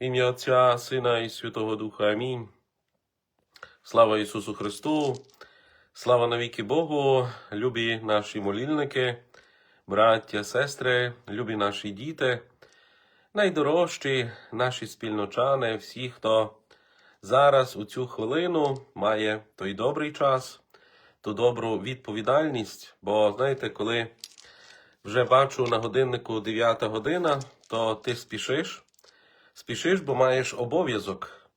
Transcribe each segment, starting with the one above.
Ім'я Отця, Сина і Святого Духа. Амінь. Слава Ісусу Христу, слава навіки Богу, любі наші молільники, браття, сестри, любі наші діти, найдорожчі наші спільночани, всі, хто зараз у цю хвилину має той добрий час, ту добру відповідальність. Бо знаєте, коли вже бачу на годиннику 9 година, то ти спішиш. Спішиш, бо маєш обов'язок.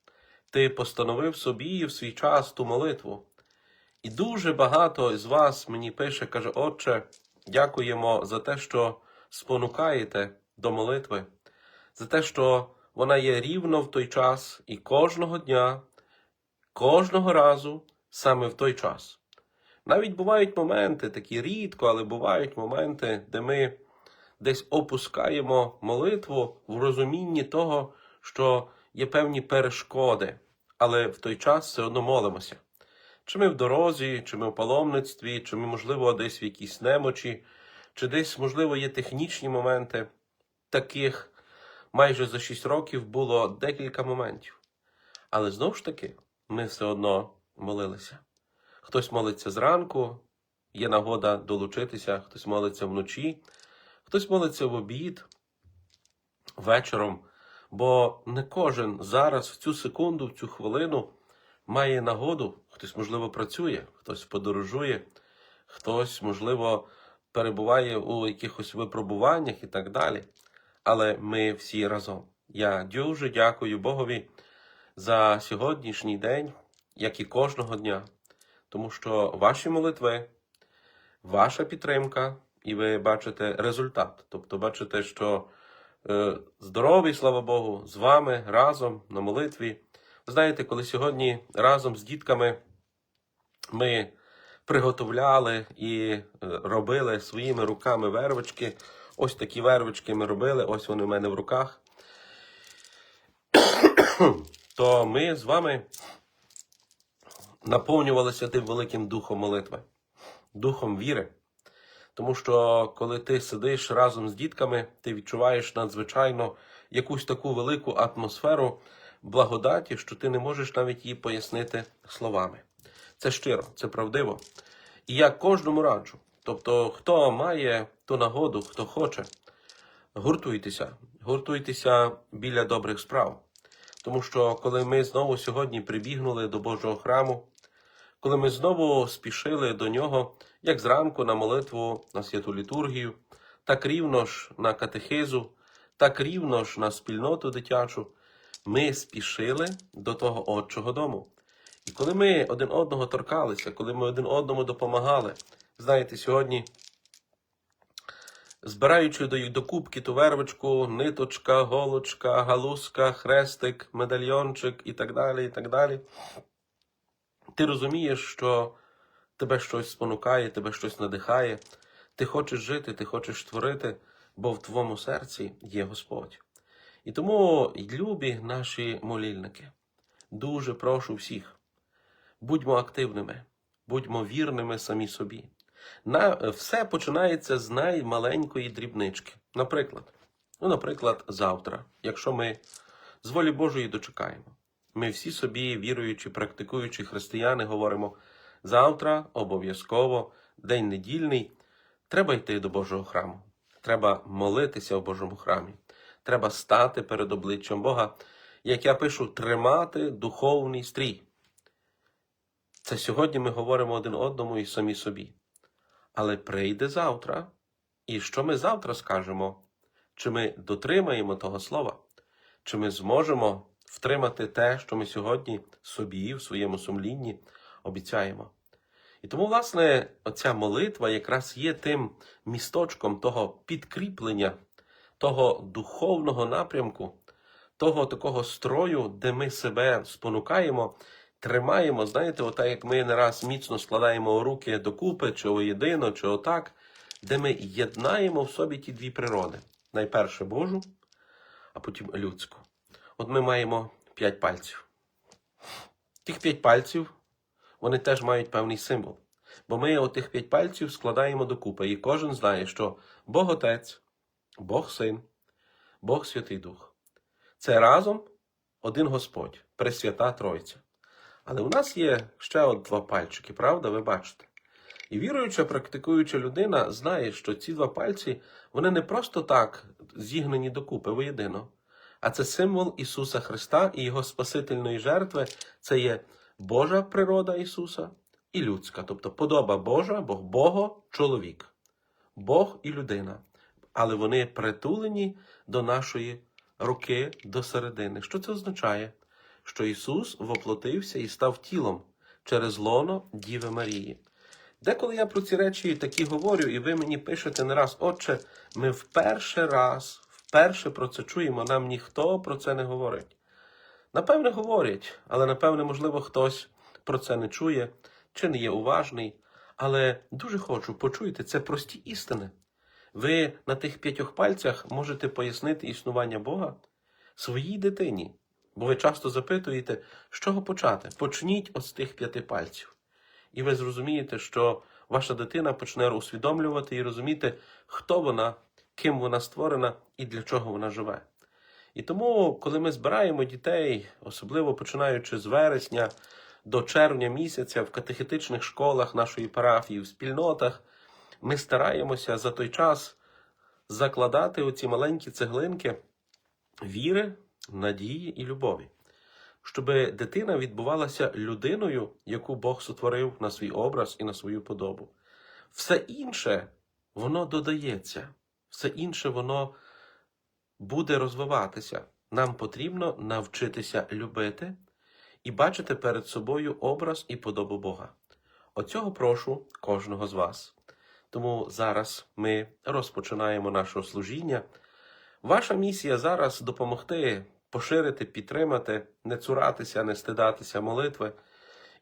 Ти постановив собі в свій час ту молитву. І дуже багато з вас мені пише, каже, Отче, дякуємо за те, що спонукаєте до молитви, за те, що вона є рівно в той час і кожного дня, кожного разу саме в той час. Навіть бувають моменти, такі рідко, але бувають моменти, де ми десь опускаємо молитву в розумінні того, що є певні перешкоди, але в той час все одно молимося. Чи ми в дорозі, чи ми в паломництві, чи ми, можливо, десь в якійсь немочі, чи десь, можливо, є технічні моменти. Таких майже за 6 років було декілька моментів. Але знову ж таки, ми все одно молилися. Хтось молиться зранку, є нагода долучитися, хтось молиться вночі, хтось молиться в обід, вечором. Бо не кожен зараз, в цю секунду, в цю хвилину, має нагоду, хтось, можливо, працює, хтось подорожує, хтось, можливо, перебуває у якихось випробуваннях і так далі. Але ми всі разом. Я дуже дякую Богові за сьогоднішній день, як і кожного дня, тому що ваші молитви, ваша підтримка, і ви бачите результат. Тобто, бачите, що е, здоровий, слава Богу, з вами разом на молитві. Ви знаєте, коли сьогодні разом з дітками ми приготовляли і е, робили своїми руками вервички. Ось такі вервички ми робили, ось вони в мене в руках. То ми з вами наповнювалися тим великим духом молитви, духом віри. Тому що коли ти сидиш разом з дітками, ти відчуваєш надзвичайно якусь таку велику атмосферу благодаті, що ти не можеш навіть її пояснити словами. Це щиро, це правдиво. І я кожному раджу. Тобто, хто має ту нагоду, хто хоче, гуртуйтеся, гуртуйтеся біля добрих справ. Тому що коли ми знову сьогодні прибігнули до Божого храму, коли ми знову спішили до нього, як зранку на молитву на святу літургію, так рівно ж на катехизу, так рівно ж на спільноту дитячу, ми спішили до того Отчого дому. І коли ми один одного торкалися, коли ми один одному допомагали, знаєте, сьогодні, збираючи до, до кубки ту вервочку, ниточка, голочка, галузка, хрестик, медальйончик і так далі, і так далі, ти розумієш, що тебе щось спонукає, тебе щось надихає, ти хочеш жити, ти хочеш творити, бо в твоєму серці є Господь. І тому, любі наші молільники, дуже прошу всіх, будьмо активними, будьмо вірними самі собі. На, все починається з наймаленької дрібнички. Наприклад, ну, наприклад, завтра, якщо ми з волі Божої дочекаємо, ми всі собі, віруючи, практикуючи християни, говоримо: завтра обов'язково, день недільний, треба йти до Божого храму. Треба молитися в Божому храмі. Треба стати перед обличчям Бога, як я пишу, тримати духовний стрій. Це сьогодні ми говоримо один одному і самі собі. Але прийде завтра, і що ми завтра скажемо? Чи ми дотримаємо того слова? Чи ми зможемо втримати те, що ми сьогодні собі в своєму сумлінні обіцяємо? І тому, власне, оця молитва якраз є тим місточком того підкріплення, того духовного напрямку, того такого строю, де ми себе спонукаємо, тримаємо, знаєте, отак як ми не раз міцно складаємо руки докупи, чи воєдино, чи отак, де ми єднаємо в собі ті дві природи. Найперше Божу, а потім людську. От ми маємо п'ять пальців. Тих п'ять пальців вони теж мають певний символ. Бо ми отих п'ять пальців складаємо докупи, і кожен знає, що Бог Отець, Бог Син, Бог Святий Дух. Це разом один Господь, Пресвята Тройця. Але у нас є ще от два пальчики, правда, ви бачите? І віруюча, практикуюча людина знає, що ці два пальці вони не просто так зігнані докупи воєдино, а це символ Ісуса Христа і Його Спасительної жертви. Це є Божа природа Ісуса і людська, тобто подоба Божа, Бог Бого, чоловік, Бог і людина. Але вони притулені до нашої руки, до середини. Що це означає? Що Ісус воплотився і став тілом через лоно Діви Марії. Деколи я про ці речі такі говорю, і ви мені пишете не раз, отче, ми вперше раз, вперше про це чуємо, нам ніхто про це не говорить. Напевне, говорять, але напевне, можливо, хтось про це не чує чи не є уважний. Але дуже хочу почуйте, це прості істини. Ви на тих п'ятьох пальцях можете пояснити існування Бога своїй дитині, бо ви часто запитуєте, з чого почати. Почніть от з тих п'яти пальців. І ви зрозумієте, що ваша дитина почне усвідомлювати і розуміти, хто вона, ким вона створена і для чого вона живе. І тому, коли ми збираємо дітей, особливо починаючи з вересня до червня місяця в катехетичних школах нашої парафії, в спільнотах, ми стараємося за той час закладати оці маленькі цеглинки віри, надії і любові, щоб дитина відбувалася людиною, яку Бог сотворив на свій образ і на свою подобу. Все інше воно додається, все інше воно буде розвиватися. Нам потрібно навчитися любити і бачити перед собою образ і подобу Бога. Оцього прошу кожного з вас. Тому зараз ми розпочинаємо наше служіння. Ваша місія зараз допомогти поширити, підтримати, не цуратися, не стидатися молитви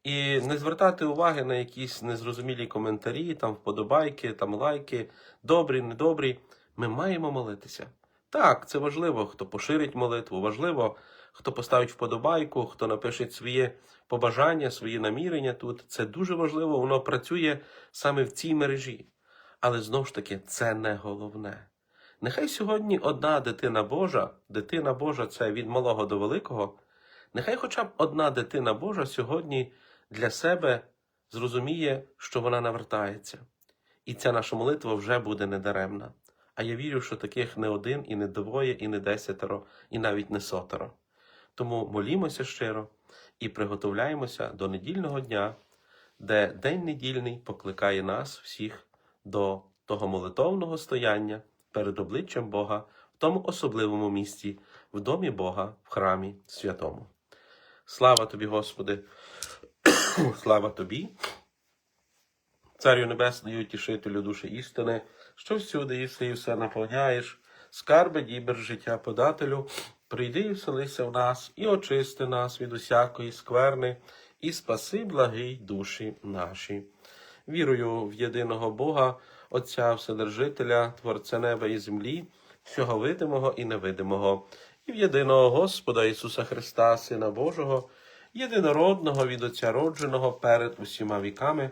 і не звертати уваги на якісь незрозумілі коментарі, там вподобайки, там лайки, добрі, недобрі. Ми маємо молитися. Так, це важливо, хто поширить молитву, важливо, хто поставить вподобайку, хто напише своє побажання, свої намірення тут. Це дуже важливо, воно працює саме в цій мережі. Але знову ж таки, це не головне. Нехай сьогодні одна дитина Божа, дитина Божа це від малого до великого, нехай хоча б одна дитина Божа сьогодні для себе зрозуміє, що вона навертається. І ця наша молитва вже буде недаремна. А я вірю, що таких не один, і не двоє, і не десятеро, і навіть не сотеро. Тому молімося щиро і приготовляємося до недільного дня, де день недільний покликає нас всіх до того молитовного стояння перед обличчям Бога в тому особливому місці, в домі Бога, в храмі святому. Слава тобі, Господи, слава тобі, Царю Небесний, утішителю душі істини, що всюди єси і все наповняєш, скарби дібер життя подателю, прийди і вселися в нас, і очисти нас від усякої скверни, і спаси благий душі наші. Вірую в єдиного Бога, Отця Вседержителя, Творця неба і землі, всього видимого і невидимого, і в єдиного Господа Ісуса Христа, Сина Божого, єдинородного від Отця родженого перед усіма віками,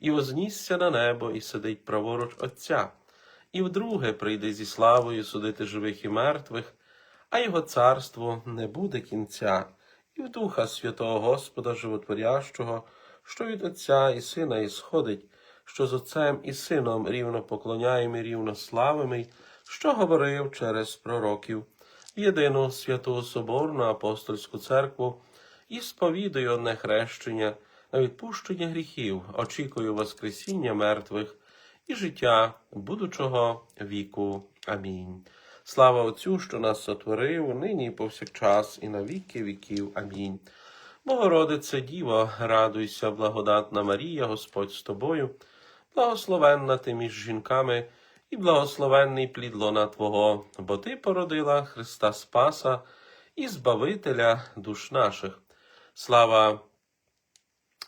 і вознісся на небо, і сидить праворуч Отця, і вдруге прийде зі славою судити живих і мертвих, а його царство не буде кінця, і в Духа Святого Господа Животворящого, що від Отця і Сина ісходить, що з Отцем і Сином рівно поклоняємо і рівно славимо, що говорив через пророків, в єдину святу Соборну апостольську церкву і сповідую одне хрещення на відпущення гріхів, очікую Воскресіння мертвих і життя будучого віку. Амінь. Слава Отцю, що нас сотворив, нині і повсякчас, і на віки віків. Амінь. Богородице Діво, радуйся, благодатна Марія, Господь з тобою, благословенна ти між жінками, і благословенний плід лона Твого, бо Ти породила Христа Спаса і Збавителя душ наших. Слава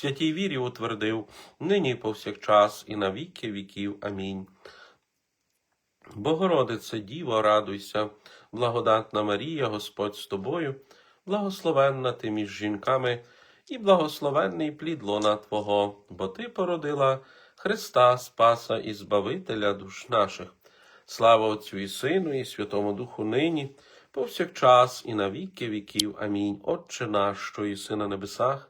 святій вірі утвердив, нині і повсякчас, і на віки віків. Амінь. Богородице, Діво, радуйся, благодатна Марія, Господь з тобою, благословенна ти між жінками, і благословенний плід лона Твого, бо Ти породила Христа Спаса і Збавителя душ наших. Слава Отцю і Сину, і Святому Духу нині, повсякчас, і на віки віків. Амінь. Отче наш, що єси на небесах,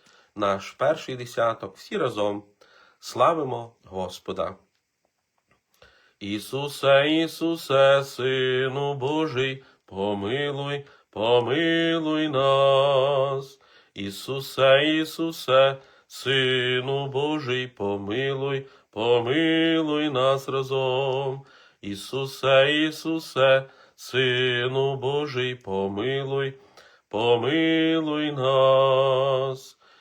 наш перший десяток. Всі разом славимо Господа. Ісусе, Ісусе, Сину Божий, помилуй, помилуй нас. Ісусе, Ісусе, Сину Божий, помилуй, помилуй нас разом. Ісусе, Ісусе, Сину Божий, помилуй, помилуй нас.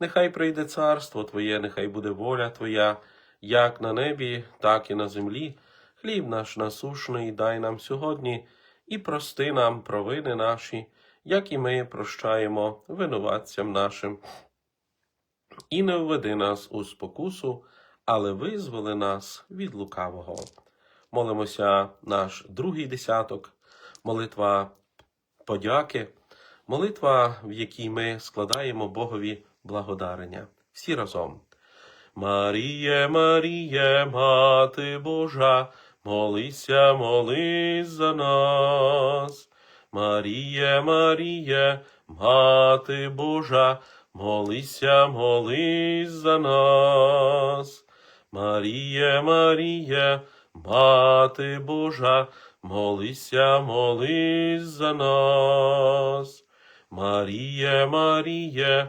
нехай прийде царство Твоє, нехай буде воля Твоя, як на небі, так і на землі. Хліб наш насушний дай нам сьогодні, і прости нам провини наші, як і ми прощаємо винуватцям нашим. І не введи нас у спокусу, але визволи нас від лукавого. Молимося наш другий десяток, молитва подяки, молитва, в якій ми складаємо Богові благодарення. Всі разом. Маріє, Маріє, Мати Божа, молися, молись за нас. Маріє, Маріє, Мати Божа, молися, молись за нас. Маріє, Маріє, Мати Божа, молися, молись за нас. Маріє, Маріє,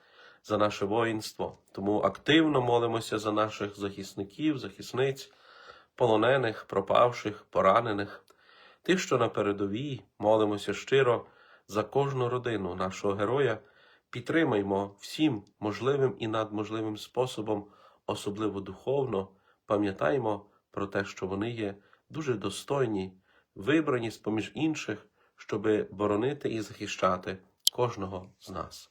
за наше воїнство. Тому активно молимося за наших захисників, захисниць, полонених, пропавших, поранених, тих, що на передовій, молимося щиро за кожну родину нашого героя. Підтримаймо всім можливим і надможливим способом, особливо духовно, пам'ятаймо про те, що вони є дуже достойні, вибрані з поміж інших, щоби боронити і захищати кожного з нас.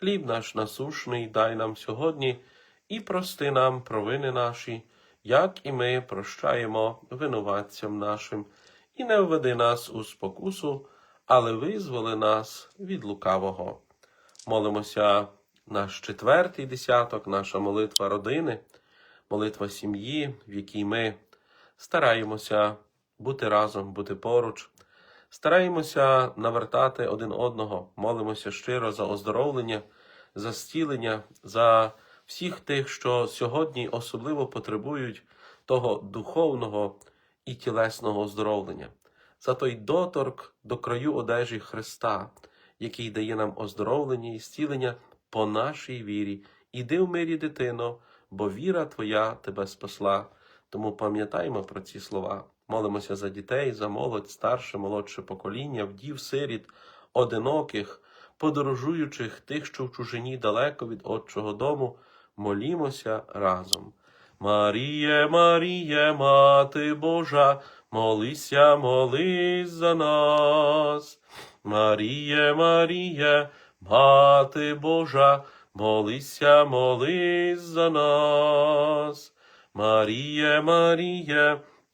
Хліб наш насушний дай нам сьогодні, і прости нам провини наші, як і ми прощаємо винуватцям нашим, і не введи нас у спокусу, але визволи нас від лукавого. Молимося наш четвертий десяток, наша молитва родини, молитва сім'ї, в якій ми стараємося бути разом, бути поруч, стараємося навертати один одного, молимося щиро за оздоровлення, за зцілення, за всіх тих, що сьогодні особливо потребують того духовного і тілесного оздоровлення, за той доторк до краю одежі Христа, який дає нам оздоровлення і зцілення по нашій вірі. Іди в мирі, дитино, бо віра твоя тебе спасла. Тому пам'ятаймо про ці слова. Молимося за дітей, за молодь, старше, молодше покоління, вдів, сиріт, одиноких, подорожуючих, тих, що в чужині далеко від Отчого дому, молімося разом. Маріє, Маріє, Мати Божа, молися, молись за нас. Маріє, Маріє, Мати Божа, молися, молись за нас. Маріє, Маріє,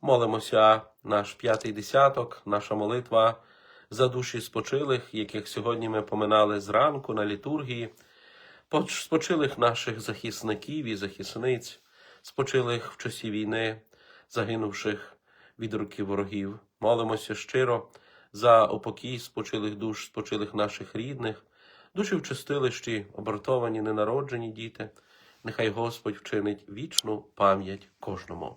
Молимося наш п'ятий десяток, наша молитва за душі спочилих, яких сьогодні ми поминали зранку на літургії, спочилих наших захисників і захисниць, спочилих в часі війни, загинувших від руки ворогів. Молимося щиро за упокій спочилих душ, спочилих наших рідних, душі в чистилищі, обратовані, ненароджені діти. Нехай Господь вчинить вічну пам'ять кожному.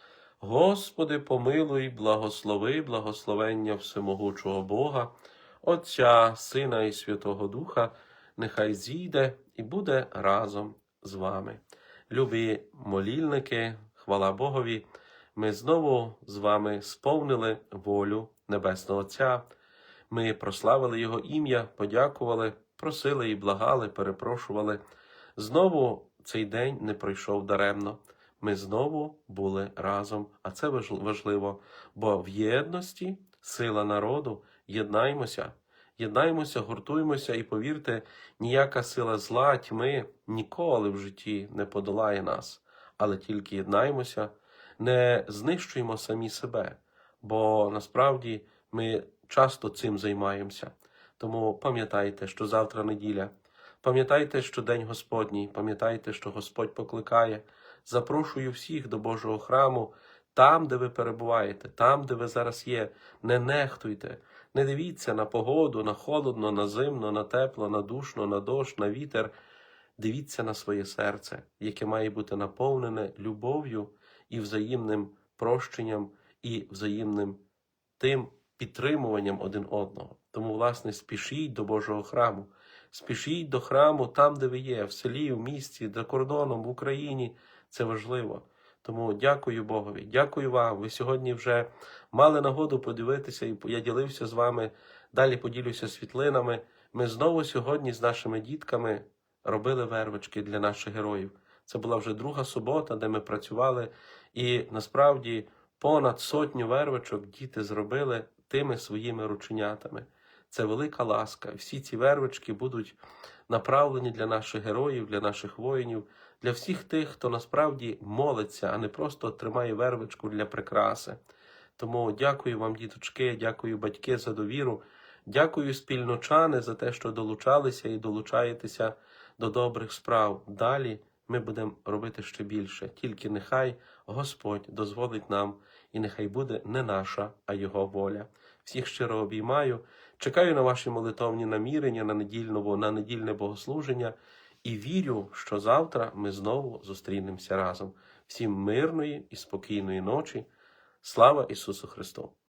Господи, помилуй, благослови, благословення всемогучого Бога, Отця, Сина і Святого Духа, нехай зійде і буде разом з вами. Любі молільники, хвала Богові, ми знову з вами сповнили волю Небесного Отця. Ми прославили Його ім'я, подякували, просили і благали, перепрошували. Знову цей день не пройшов даремно. Ми знову були разом, а це важливо, бо в єдності сила народу. Єднаймося, єднаймося, гуртуймося і повірте, ніяка сила зла, тьми ніколи в житті не подолає нас, але тільки єднаймося, не знищуємо самі себе, бо насправді ми часто цим займаємося. Тому пам'ятайте, що завтра неділя. Пам'ятайте, що День Господній, пам'ятайте, що Господь покликає. Запрошую всіх до Божого храму, там, де ви перебуваєте, там, де ви зараз є. Не нехтуйте, не дивіться на погоду, на холодно, на зимно, на тепло, на душно, на дощ, на вітер. Дивіться на своє серце, яке має бути наповнене любов'ю і взаємним прощенням, і взаємним тим підтримуванням один одного. Тому, власне, спішіть до Божого храму, спішіть до храму там, де ви є, в селі, в місті, за кордоном, в Україні. Це важливо. Тому дякую Богові, дякую вам. Ви сьогодні вже мали нагоду подивитися, і я ділився з вами. Далі поділюся світлинами. Ми знову сьогодні з нашими дітками робили вервички для наших героїв. Це була вже друга субота, де ми працювали, і насправді понад сотню вервичок діти зробили тими своїми рученятами. Це велика ласка. Всі ці вервички будуть направлені для наших героїв, для наших воїнів, для всіх тих, хто насправді молиться, а не просто тримає вервичку для прикраси. Тому дякую вам, діточки, дякую батьки за довіру. Дякую спільночани за те, що долучалися і долучаєтеся до добрих справ. Далі ми будемо робити ще більше. Тільки нехай Господь дозволить нам, і нехай буде не наша, а Його воля. Всіх щиро обіймаю. Чекаю на ваші молитовні намірення на недільне богослуження і вірю, що завтра ми знову зустрінемося разом. Всім мирної і спокійної ночі. Слава Ісусу Христу!